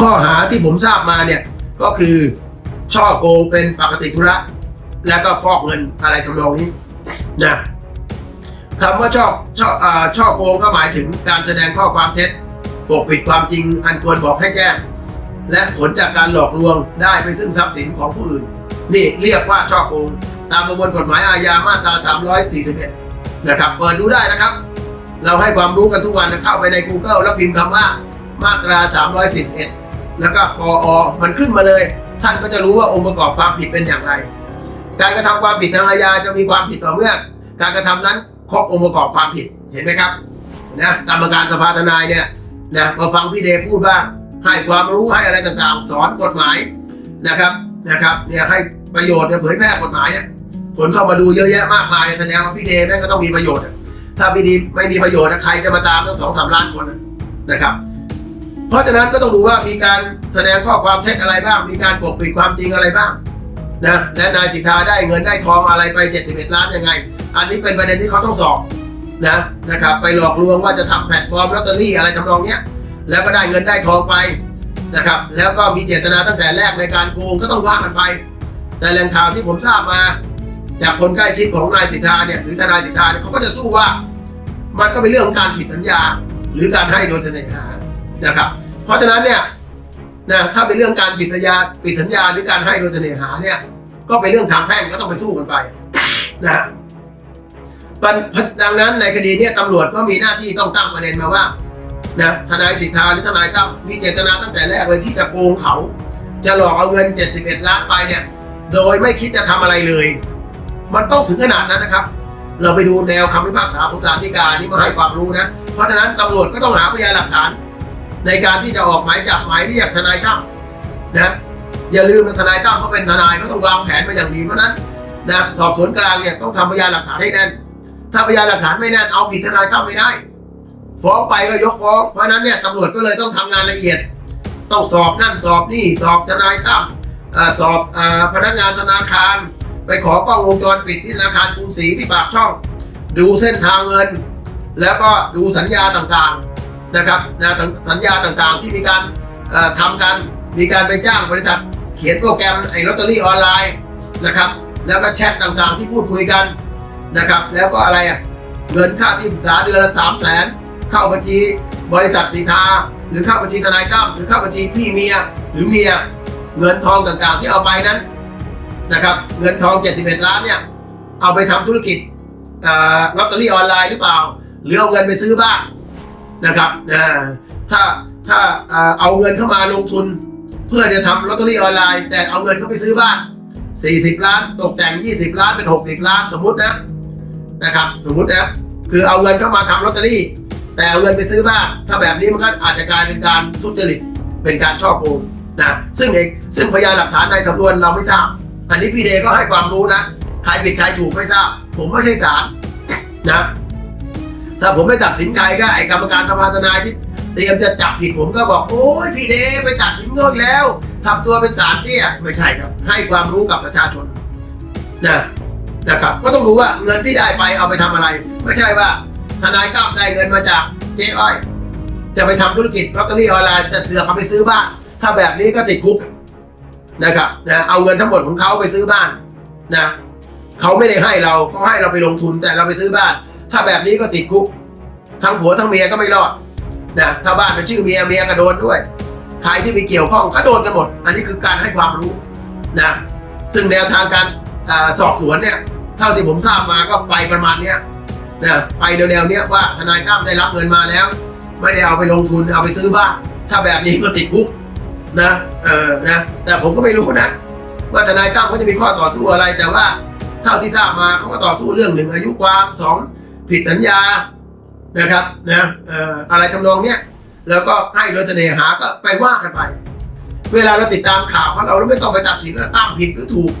ข้อหาที่ผมทราบมาเนี่ยก็คือช่อโกงเป็นปกติธุระ แล้วก็ฟอกเงินอะไรทำนองนี้นะคำว่าช่อช่ออ่าช่อโกงก็หมายถึงการแสดงข้อความเท็จปกปิดความจริงอันควรบอกให้แจ้ง และผลจากการหลอกลวงได้ไปซึ่งทรัพย์สินของผู้อื่น นี่เรียกว่าช่อโกง ตามประมวลกฎหมายอาญามาตรา 341 นะครับ เปิดดูได้นะครับ เราให้ความรู้กันทุกวันเข้าไปใน Google แล้วพิมพ์คำว่ามาตรา 311 แล้วก็ปออมันขึ้นมาเลย ท่านก็จะรู้ว่าองค์ประกอบความผิดเป็นอย่างไร การกระทำความผิดทางอาญาจะมีความผิดต่อเมื่อ การกระทำนั้นครบองค์ประกอบความผิดเห็นไหมครับนะกรรมการสภาทนายเนี่ยนะมาฟังพี่เดพูดบ้างให้ความรู้ให้อะไรต่างๆ สอนกฎหมายนะครับนะครับเนี่ยให้ประโยชน์เนี่ยเผยแพร่กฎหมายเนี่ยคนเข้ามาดูเยอะแยะมากมายแสดงว่าพี่เดแม่งก็ต้องมีประโยชน์ ถ้าพี่ดีไม่มีประโยชน์ใครจะมาตามตั้งสองสามล้านคนนะครับ เพราะฉะนั้นก็ต้องดูว่ามีการแสดงข้อความเท็จอะไรบ้าง มีการปกปิดความจริงอะไรบ้างนะและนายสิทธาได้เงินได้ทองอะไรไป 71 ล้านยังไง อันนี้เป็นประเด็นที่เขาต้องสอบนะนะครับไปหลอกลวงว่าจะทำแพลตฟอร์มลอตเตอรี่อะไรทำนองเนี้ยแล้วก็ได้เงินได้ทองไปนะครับแล้วก็มีเจตนาตั้งแต่แรกในการโกงก็ต้องว่ากันไป แต่แหล่งข่าวที่ผมทราบมา จากคนใกล้ชิดของนายสิทธาเนี่ยหรือทนายสิทธาเนี่ยเขาก็จะสู้ว่า มันก็เป็นเรื่องของการผิดสัญญา หรือการให้โดยเสน่หานะครับ เพราะฉะนั้นเนี่ยนะถ้าเป็นเรื่องการผิดสัญญาผิดสัญญาหรือการให้โดยเสน่หาเนี่ย ก็เป็นเรื่องทางแพ่งก็ต้องไปสู้กันไปนะดังนั้นในคดีนี้ตำรวจก็มีหน้าที่ต้องตั้งประเด็นมาว่านะทนายสิทธาหรือทนายตั้มมีเจตนาตั้งแต่แรกเลยที่จะโกงเขา จะหลอกเอาเงิน 71 ล้านไปเนี่ย โดยไม่คิดจะทำอะไรเลย มันต้องถึงขนาดนั้นนะครับ เราไปดูแนวคำพิพากษาของศาลฎีกานี่มาให้ความรู้นะ เพราะฉะนั้นตำรวจก็ต้องหาพยานหลักฐาน ในการที่จะออกหมายจับหมายเรียกทนายตั้มนะอย่าลืมนะทนายตั้มเขาเป็นทนายเขาต้องวางแผนมาอย่างดีเพราะนั้นนะสอบสวนกลางเนี่ยต้องทำพยานหลักฐานให้แน่น ถ้าพยานหลักฐานไม่แน่นเอาผิดทนายตั้มไม่ได้ฟ้องไปก็ยกฟ้องเพราะนั้นเนี่ยตำรวจก็เลยต้องทำงานละเอียด ต้องสอบนั่นสอบนี่สอบทนายตั้มอ่าสอบอพนักงานธนาคาร ไปขอกล้องวงจรปิดที่ธนาคารกรุงศรีที่ปากช่อง ดูเส้นทางเงิน แล้วก็ดูสัญญาต่างๆ นะครับนะสัญญาต่างๆที่มีการเอ่อทำกันมีการไปจ้างบริษัท เขียนโปรแกรมไอ้ลอตเตอรี่ออนไลน์นะครับแล้วก็แชทต่างๆที่พูดคุยกันนะครับแล้วก็อะไรอะเงินค่าที่ปรึกษาเดือนละสามแสนเข้าบัญชีบริษัทสีทาหรือเข้าบัญชีทนายตั้มหรือเข้าบัญชีพี่เมียหรือเมียเงินทองต่างๆที่เอาไปนั้นนะครับเงินทอง 71 ล้านเนี่ยเอาไปทำธุรกิจอ่าลอตเตอรี่ออนไลน์หรือเปล่า หรือเอาเงินไปซื้อบ้าน นะครับถ้าถ้าเอาเงินเข้ามาลงทุน เพื่อจะทำลอตเตอรี่ออนไลน์ แต่เอาเงินเข้าไปซื้อบ้าน 40 ล้าน ตกแต่ง 20 ล้านเป็น 60 ล้านสมมุตินะนะครับสมมุตินะคือเอาเงินเข้ามาทำลอตเตอรี่ แต่เอาเงินไปซื้อบ้าน ถ้าแบบนี้มันก็อาจจะกลายเป็นการทุจริตเป็นการช่อโกงนะซึ่งเองซึ่งพยานหลักฐานในสำนวนเราไม่ทราบ อันนี้พี่เดก็ให้ความรู้นะใครผิดใครถูกไม่ทราบ ผมไม่ใช่ศาลนะ ถ้าผมไม่ตัดสินใครก็ไอ้กรรมการสภาทนายที่เตรียมจะจับผิดผมก็บอกโอ้ยพี่เดไปตัดสินเขาอีกแล้วทำตัวเป็นศาลเตี้ยไม่ใช่ครับ ให้ความรู้กับประชาชนนะนะครับ ก็ต้องรู้ว่าเงินที่ได้ไปเอาไปทำอะไร ไม่ใช่ว่าทนายตั้มได้เงินมาจากเจ๊อ้อย จะไปทำธุรกิจลอตเตอรี่ออนไลน์แต่เสือกเขาไปซื้อบ้าน ถ้าแบบนี้ก็ติดคุกนะครับนะเอาเงินทั้งหมดของเขาไปซื้อบ้านนะเขาไม่ได้ให้เราเขาให้เราไปลงทุนแต่เราไปซื้อบ้าน ถ้าแบบนี้ก็ติดคุกทั้งผัวทั้งเมียก็ไม่รอดนะถ้าบ้านเป็นชื่อเมียเมียก็โดนด้วยใครที่ไปเกี่ยวข้องก็โดนกันหมด อันนี้คือการให้ความรู้นะซึ่งแนวทางการอสอบสวนเนี่ยเท่าที่ผมทราบมาก็ไปประมาณเนี้ยนะไปแนวๆเนี้ยว่าทนายตั้มได้รับเงินมาแล้ว ไม่ได้เอาไปลงทุนเอาไปซื้อบ้านถ้าแบบนี้ก็ติดคุกนะเออนะแต่ผมก็ไม่รู้นะว่าทนายตั้มเขาจะมีข้อต่อสู้อะไรแต่ว่าเท่าที่ทราบมาเขาก็ต่อสู้เรื่องหนึ่งอายุความสอง ผิดสัญญานะครับนะออะไรทำนองเนี้ยแล้วก็ให้โดยเสน่หาก็ไปว่ากันไป เวลาเราติดตามข่าวของเราเราไม่ต้องไปตัดสินว่าตั้มผิดหรือถูก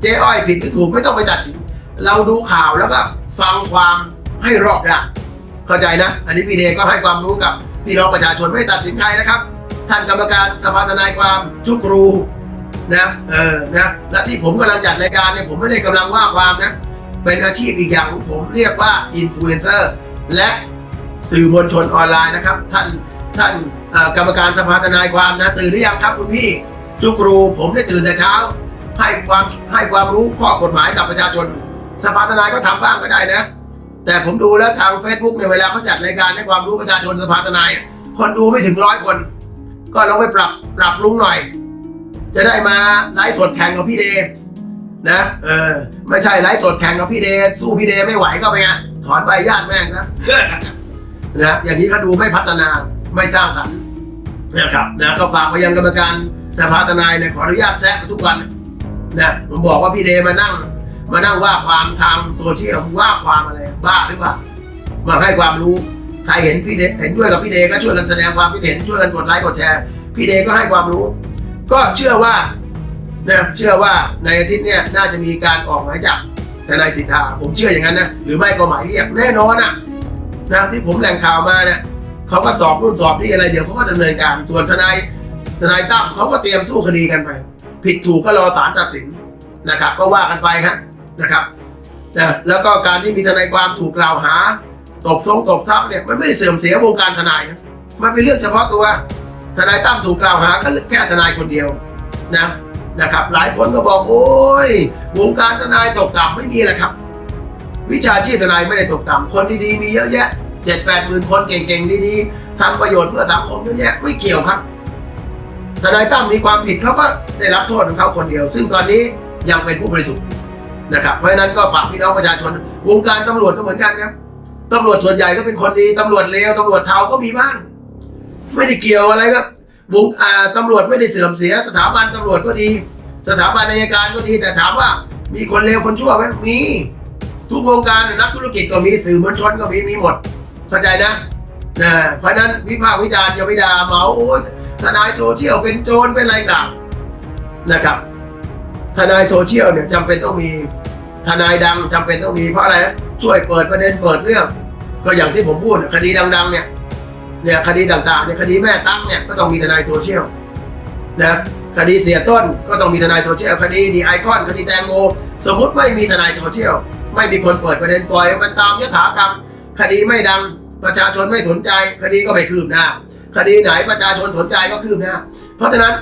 เจ๊อ้อยผิดหรือถูกไม่ต้องไปตัดสิน เราดูข่าวแล้วก็ฟังความให้รอบด้านเข้าใจนะ อันนี้พี่เดก็ให้ความรู้กับพี่น้องประชาชนไม่ตัดสินใครนะครับ ท่านกรรมการสภาทนายความทุกรูนะเออนะและที่ผมกำลังจัดรายการเนี่ยผมไม่ได้กำลังว่าความนะ เป็นอาชีพอีกอย่างของผมเรียกว่าอินฟลูเอนเซอร์และสื่อมวลชนออนไลน์นะครับ ท่านท่านกรรมการสภาทนายความนะตื่นหรือยังครับคุณพี่จุกรูผมได้ตื่นแต่เช้า ให้ความให้ความรู้ข้อกฎหมายกับประชาชน สภาทนายก็ทำบ้างก็ได้นะ แต่ผมดูแล้วทาง Facebook เนี่ยเวลาเขาจัดรายการให้ความรู้ประชาชนสภาทนาย คนดูไม่ถึงร้อยคน ก็ลองไปปรับปรับลุงหน่อย จะได้มาไลฟ์สดแข่งกับพี่เดย นะเออไม่ใช่ไลฟ์สดแข่งกับพี่เดย์สู้พี่เดย์ไม่ไหวก็ไปไงถอนใบญาติแม่งนะนะอย่างนี้เขาดูไม่พัฒนาไม่สร้างสรรค์นะครับนะก็ฝากไปยังกรรมการสภาทนายเนี่ยขออนุญาตแซะทุกวันนะผมบอกว่าพี่เดย์มานั่ง มานั่งว่าความทางโซเชียลว่าความอะไรบ้าหรือเปล่ามาให้ความรู้ใครเห็นพี่เดเห็นด้วยกับพี่เดก็ช่วยกันแสดงความคิดเห็นช่วยกันกดไลค์กดแชร์พี่เดก็ให้ความรู้ ก็เชื่อว่า นะเชื่อว่าในอาทิตย์เนี่ยน่าจะมีการออกหมายจับทนายสิทธาผมเชื่ออย่างนั้นนะหรือไม่ก็หมายเรียกแน่นอนอะนะที่ผมแหล่งข่าวมาเนี่ยเขาก็สอบนู่นสอบนี่อะไรเดี๋ยวเขาก็ดำเนินการส่วนทนายทนายตั้มเขาก็เตรียมสู้คดีกันไป ผิดถูกก็รอศาลตัดสินนะครับ ก็ว่ากันไปครับนะครับนะแล้วก็การที่มีทนายความถูกกล่าวหา ตบทรงตบทับเนี่ยมันไม่ได้เสื่อมเสียวงการทนายนะมันเป็นเรื่องเฉพาะตัว ทนายตั้มถูกกล่าวหาก็แค่ทนายคนเดียวนะ นะครับ หลายคนก็บอกโอ้ยวงการทนายตกต่ำไม่มีแหละครับ วิชาชีพทนายไม่ได้ตกต่ำคนดีๆมีเยอะแยะเจ็ดแปดหมื่นคนเก่งๆดีๆทำประโยชน์เพื่อสังคมเยอะแยะไม่เกี่ยวครับทนายตั้มมีความผิดเขาก็ได้รับโทษของเขาคนเดียว ซึ่งตอนนี้ยังเป็นผู้บริสุทธิ์นะครับ เพราะฉะนั้นก็ฝากพี่น้องประชาชน วงการตำรวจก็เหมือนกันครับตำรวจส่วนใหญ่ก็เป็นคนดีตำรวจเลวตำรวจเทาก็มีบ้าง ไม่ได้เกี่ยวอะไรครับ วงตำรวจไม่ได้เสื่อมเสีย สถาบันตำรวจก็ดี สถาบันอัยการก็ดี แต่ถามว่ามีคนเลวคนชั่วไหมมีทุกวงการนักธุรกิจก็มีสื่อมวลชนก็มีมีหมดเข้าใจนะนะเพราะนั้นวิพากษ์วิจารณ์อย่าไปด่าเหมาโอ้ยทนายโซเชียลเป็นโจรเป็นอะไรต่างนะครับ ทนายโซเชียลเนี่ยจำเป็นต้องมีทนายดังจำเป็นต้องมีเพราะอะไรช่วยเปิดประเด็นเปิดเรื่อง ก็อย่างที่ผมพูดคดีดัง ๆ เนี่ย เนี่ยคดีต่างๆเนี่ยคดีแม่ตั้งเนี่ยก็ต้องมีทนายโซเชียลนะคดีเสียต้นก็ต้องมีทนายโซเชียลคดีดีไอคอนคดีแตงโมสมมติไม่มีทนายโซเชียลไม่มีคนเปิดประเด็นปล่อยมันตามยถากรรม คดีไม่ดังประชาชนไม่สนใจ คดีก็ไม่คืบหน้าคดีไหนประชาชนสนใจก็คืบหน้าเพราะฉะนั้น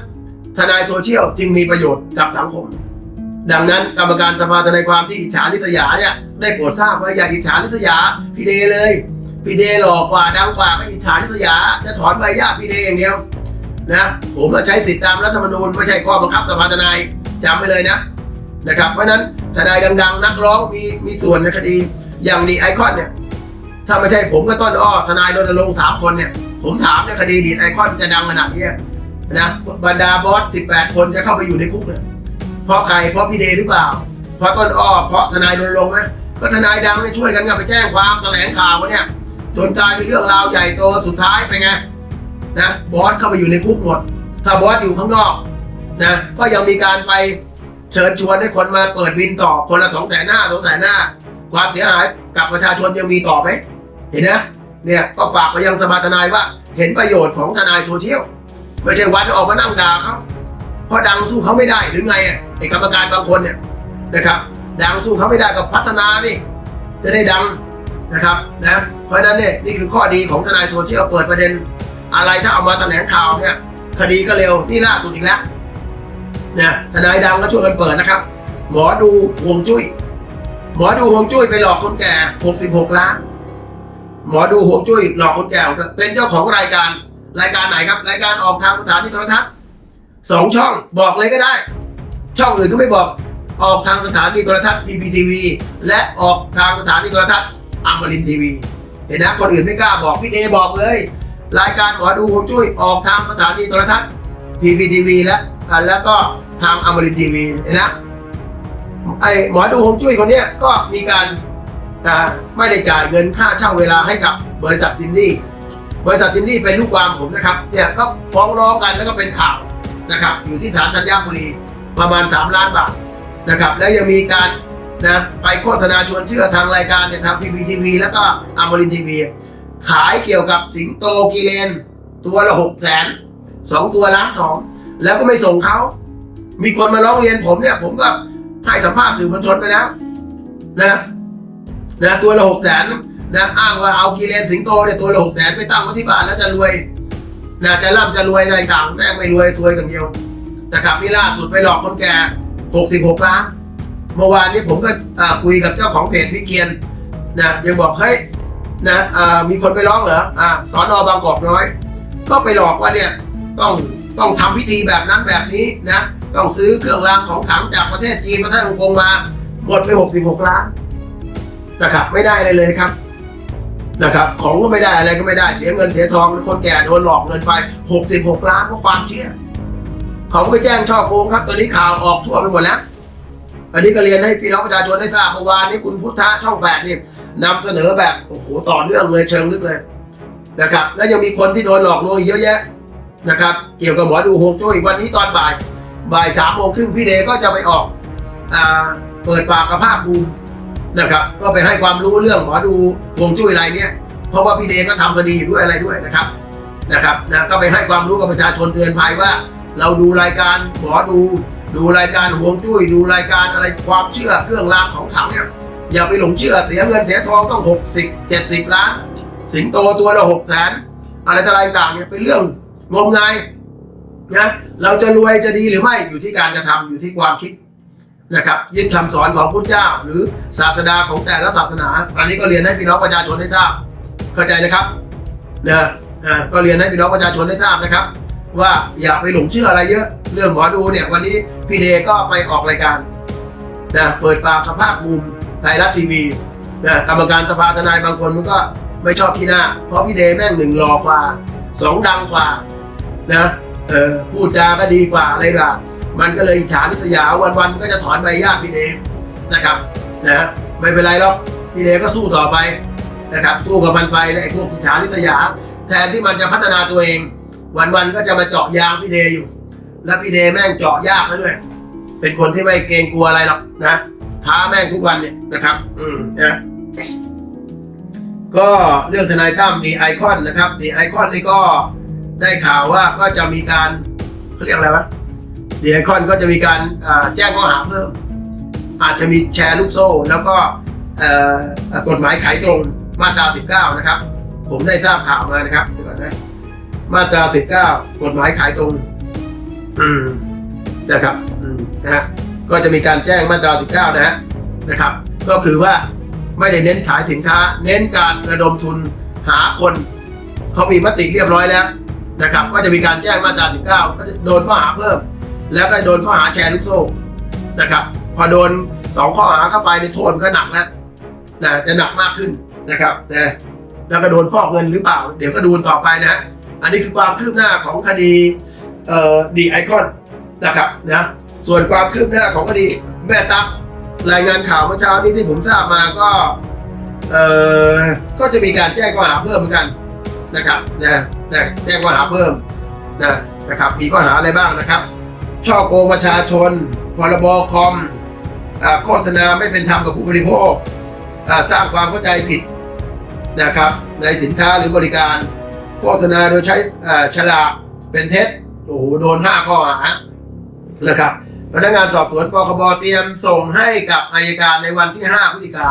ทนายโซเชียลจึงมีประโยชน์กับสังคม ดังนั้นกรรมการสภาทนายความที่อิจฉานิษยาเนี่ยได้โปรดทราบว่าอย่าอิจฉานิษยาพี่เดเลย พี่เดหลอกกว่าดังกว่าก็อิจฉานิษยา จะถอนใบญาติพี่เดอย่างเดียวนะผมมาใช้สิทธิตามรัฐธรรมนูญไม่ใช่ข้อบังคับสภาทนายจำไว้เลยนะนะครับเพราะนั้นทนายดัง ๆ นักร้องมีมีส่วนในคดีอย่างดีไอคอนเนี่ยถ้าไม่ใช่ผมก็ต้นอ้อทนายรณรงค์สามคนเนี่ยผมถามเนี่ยคดีดีไอคอนจะดังขนาดนี้นะบรรดาบอสสิบแปดคนจะเข้าไปอยู่ในคุกเนี่ยเพราะใครเพราะพี่เดหรือเปล่า เพราะต้นอ้อเพราะทนายรณรงค์นะก็ทนายดังเนี่ยช่วยกันกันไปแจ้งความแถลงข่าววะเนี่ย จนกลายเป็นเรื่องราวใหญ่โตสุดท้ายไปไงนะบอสเข้าไปอยู่ในคุกหมด ถ้าบอสอยู่ข้างนอกนะก็ยังมีการไปเชิญชวนให้คนมาเปิดบินต่อคนละสองแสนหน้าสองแสนหน้า ความเสียหายกับประชาชนยังมีต่อไหมเห็นนะเนี่ยก็ฝากไปยังสภาทนายว่า เห็นประโยชน์ของทนายโซเชียลไม่ใช่วันออกมานั่งด่าเขาเพราะดังสู้เขาไม่ได้หรือไงอะไอ้กรรมการบางคนเนี่ยนะครับดังสู้เขาไม่ได้ก็พัฒนานี่จะได้ดังนะครับนะ เพราะฉะนั้นเนี่ยนี่คือข้อดีของทนายโซเชียลเปิดประเด็น อะไรถ้าเอามาแถลงข่าวเนี่ยคดีก็เร็วนี่ล่าสุดอีกแล้วนะทนายดังก็ช่วยกันเปิดนะครับ หมอดูห่วงจุ้ย หมอดูห่วงจุ้ยไปหลอกคนแก่ 66 ล้าน หมอดูห่วงจุ้ยหลอกคนแก่เป็นเจ้าของรายการรายการไหนครับ รายการออกทางสถานีโทรทัศน์สองช่องบอกเลยก็ได้ ช่องอื่นก็ไม่บอก ออกทางสถานีโทรทัศน์ PPTV และออกทางสถานีโทรทัศน์อมรินทีวี เห็นนะคนอื่นไม่กล้าบอกพี่เดบอกเลย รายการหมอดูห่วงจุ้ยออกทางสถานีโทรทัศน์ PPTV และอ่าแล้วก็ทางอมรินทีวีเห็นนะไอหมอดูฮวงจุ้ยคนเนี้ยก็มีการไม่ได้จ่ายเงินค่าเช่าเวลาให้กับบริษัทซินดี้บริษัทซินดี้เป็นลูกความผมนะครับเนี่ยก็ฟ้องร้องกันแล้วก็เป็นข่าวนะครับอยู่ที่ศาลธัญบุรีประมาณ 3 ล้านบาทนะครับแล้วยังมีการ นะไปโฆษณาชวนเชื่อทางรายการเนี่ยทาง PPTV แล้วก็อมรินทีวีขายเกี่ยวกับสิงโตกิเลน ตัวละหกแสนสองตัวล้านสองแล้วก็ไม่ส่งเขามีคนมาร้องเรียนผมเนี่ย ผมก็ให้สัมภาษณ์สื่อมวลชนไปแล้วนะนะตัวละหกแสนนะอ้างว่าเอากีเลนสิงโตเนี่ยตัวละหกแสนไปตั้งไว้ที่บ้านแล้วจะรวยนะจะร่ำจะรวยอะไรต่างแม่งไม่รวยซวยกันเดียวนะครับนี่ล่าสุดไปหลอกคนแก่66ล้าน เมื่อวานนี้ผมก็คุยกับเจ้าของเพจวิเกียนนะยังบอกเฮ้ยนะมีคนไปร้องเหรออสอนอบางกอกน้อย ก็ไปหลอกว่าเนี่ยต้องต้องทำพิธีแบบนั้นแบบนี้นะต้องซื้อเครื่องรางของขลังจากประเทศจีนประเทศฮ่องกงมาหมดไป 66 ล้านนะครับไม่ได้เลยเลยครับนะครับ ของก็ไม่ได้อะไรก็ไม่ได้เสียเงินเสียทองคนแก่โดนหลอกเงินไป 66 ล้านเพราะความเชื่อเขาไปแจ้งช่อโกงครับตอนนี้ข่าวออกทั่วไปหมดแล้ว อันนี้ก็เรียนให้พี่น้องประชาชนได้ทราบเมื่อวานนี้คุณพุทธะช่องแปดนี่นำเสนอแบบโอ้โหต่อเนื่องเลยเชิงลึกเลยนะครับ แล้วยังมีคนที่โดนหลอกลวงเยอะแยะนะครับ เกี่ยวกับหมอดูฮวงจุ้ยวันนี้ตอนบ่ายบ่ายสามโมงครึ่งพี่เดก็จะไปออกอ่าเปิดปากกับภาคภูมินะครับ ก็ไปให้ความรู้เรื่องหมอดูฮวงจุ้ยอะไรเนี่ยเพราะว่าพี่เดก็ทำคดีด้วยอะไรด้วยนะครับนะครับนะก็ไปให้ความรู้กับประชาชนเตือนภัยว่า เราดูรายการหมอดู ดูรายการห่วงจุ้ยดูรายการอะไรความเชื่อเครื่องรางของขลังเนี่ยอย่าไปหลงเชื่อเสียเงินเสียทองต้องหกสิบเจ็ดสิบล้าน สิงโตตัวละหกแสนอะไรต่ออะไรต่างเนี่ยเป็นเรื่องงมงายนะเราจะรวยจะดีหรือไม่อยู่ที่การกระทำอยู่ที่ความคิดนะครับยึดคำสอนของพุทธเจ้า หรือศาสดาของแต่ละศาสนา อันนี้ก็เรียนให้พี่น้องประชาชนได้ทราบ เข้าใจนะครับนะอ่าก็เรียนให้พี่น้องประชาชนได้ทราบนะครับ ว่าอย่าไปหลงเชื่ออะไรเยอะ เรื่องหมอดูเนี่ย วันนี้พี่เดก็ไปออกรายการนะเปิดปากกับภาคภูมิไทยรัฐทีวีนะกรรมการสภาทนายบางคนมันก็ไม่ชอบที่หน้า เพราะพี่เดแม่งหนึ่งรอกว่าสองดังกว่านะเออพูดจาก็ดีกว่าอะไรล่ะมันก็เลยอิจฉาริษยาวันๆก็จะถอนใบญาติพี่เดนะครับนะไม่เป็นไรหรอกพี่เดก็สู้ต่อไปนะครับสู้กับมันไปแล้วไอ้พวกอิจฉาริษยาแทนที่มันจะพัฒนาตัวเอง วันๆก็จะมาเจาะยางพี่เดย์อยู่ แล้วพี่เดย์แม่งเจาะยากแล้วด้วย เป็นคนที่ไม่เกรงกลัวอะไรหรอกนะท้าแม่งทุกวันเนี่ยนะครับ อืมนะก็เรื่องทนายตั้มดีไอคอนนะครับดีไอคอนนี่ก็ได้ข่าวว่าก็จะมีการเขาเรียกอะไรวะดีไอคอนก็จะมีการแจ้งข้อหาเพิ่ม อาจจะมีแชร์ลูกโซ่ แล้วก็กฎหมายขายตรงมาตรา 19 นะครับ ผมได้ทราบข่าวมานะครับเดี๋ยวก่อนนะ มาตรา19กฎหมายขายตรง อืมนะครับ อืมนะฮะก็จะมีการแจ้งมาตรา19นะฮะนะครับ ก็คือว่าไม่ได้เน้นขายสินค้า เน้นการระดมทุนหาคนเขามีมติเรียบร้อยแล้วนะครับ ก็จะมีการแจ้งมาตรา19ก็จะโดนข้อหาเพิ่ม แล้วก็โดนข้อหาแชร์ลูกโซ่นะครับ พอโดนสองข้อหาเข้าไปในโทษก็หนักแล้วนะจะหนักมากขึ้นนะครับนะแล้วก็โดนฟอกเงินหรือเปล่า เดี๋ยวก็ดูกันต่อไปนะฮะ อันนี้คือความคืบหน้าของคดีดีไอคอนนะครับนะส่วนความคืบหน้าของคดีแม่ตั๊กรายงานข่าวเมื่อเช้านี้ที่ผมทราบมาก็เออก็จะมีการแจ้งข้อหาเพิ่มเหมือนกันนะครับนะนะแจ้งข้อหาเพิ่มนะนะครับมีข้อหาอะไรบ้างนะครับ ช่อโกงประชาชน พรบคอมโฆษณาไม่เป็นธรรมกับผู้บริโภคสร้างความเข้าใจผิดนะครับในสินค้าหรือบริการ โฆษณาโดยใช้ฉลากเป็นเท็จโอ้โหโดนห้าข้อหานะครับพนักงานสอบสวนปคบเตรียมส่งให้กับอายการในวันที่ 5พฤศจิกา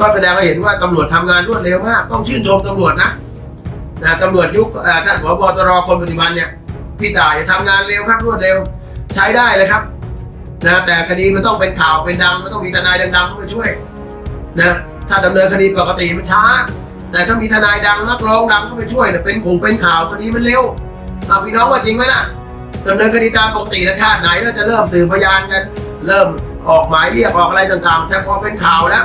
ก็แสดงให้เห็นว่าตำรวจทำงานรวดเร็วมาก ต้องชื่นชมตำรวจนะนะตำรวจยุคท่านผบตรคนปัจจุบันเนี่ยพี่ต่ายทำงานเร็วครับรวดเร็วใช้ได้เลยครับนะแต่คดีมันต้องเป็นข่าวเป็นดังมันต้องมีทนายดังๆเข้าไปช่วยนะถ้าดำเนินคดีปกติมันช้า แต่ถ้ามีทนายดังนักร้องดังเข้าไปช่วยเนี่ยเป็นคงเป็นข่าวคดีมันเร็วเอาพี่น้องว่าจริงไหมล่ะดำเนินคดีตามปกติแล้วชาติไหนแล้วจะเริ่มสืบพยานกัน เริ่มออกหมายเรียกออกอะไรต่างๆแต่พอเป็นข่าวแล้ว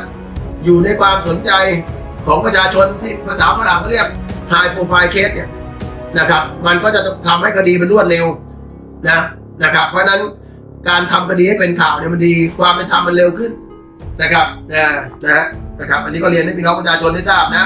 อยู่ในความสนใจของประชาชนที่ภาษาฝรั่งเขาเรียก high profile case เนี่ยนะครับ มันก็จะทำให้คดีมันรวดเร็วนะนะครับ เพราะฉะนั้นการทำคดีให้เป็นข่าวเนี่ยมันดีความเป็นธรรมมันเร็วขึ้นนะครับนะนะนะครับ อันนี้ก็เรียนให้พี่น้องประชาชนได้ทราบนะ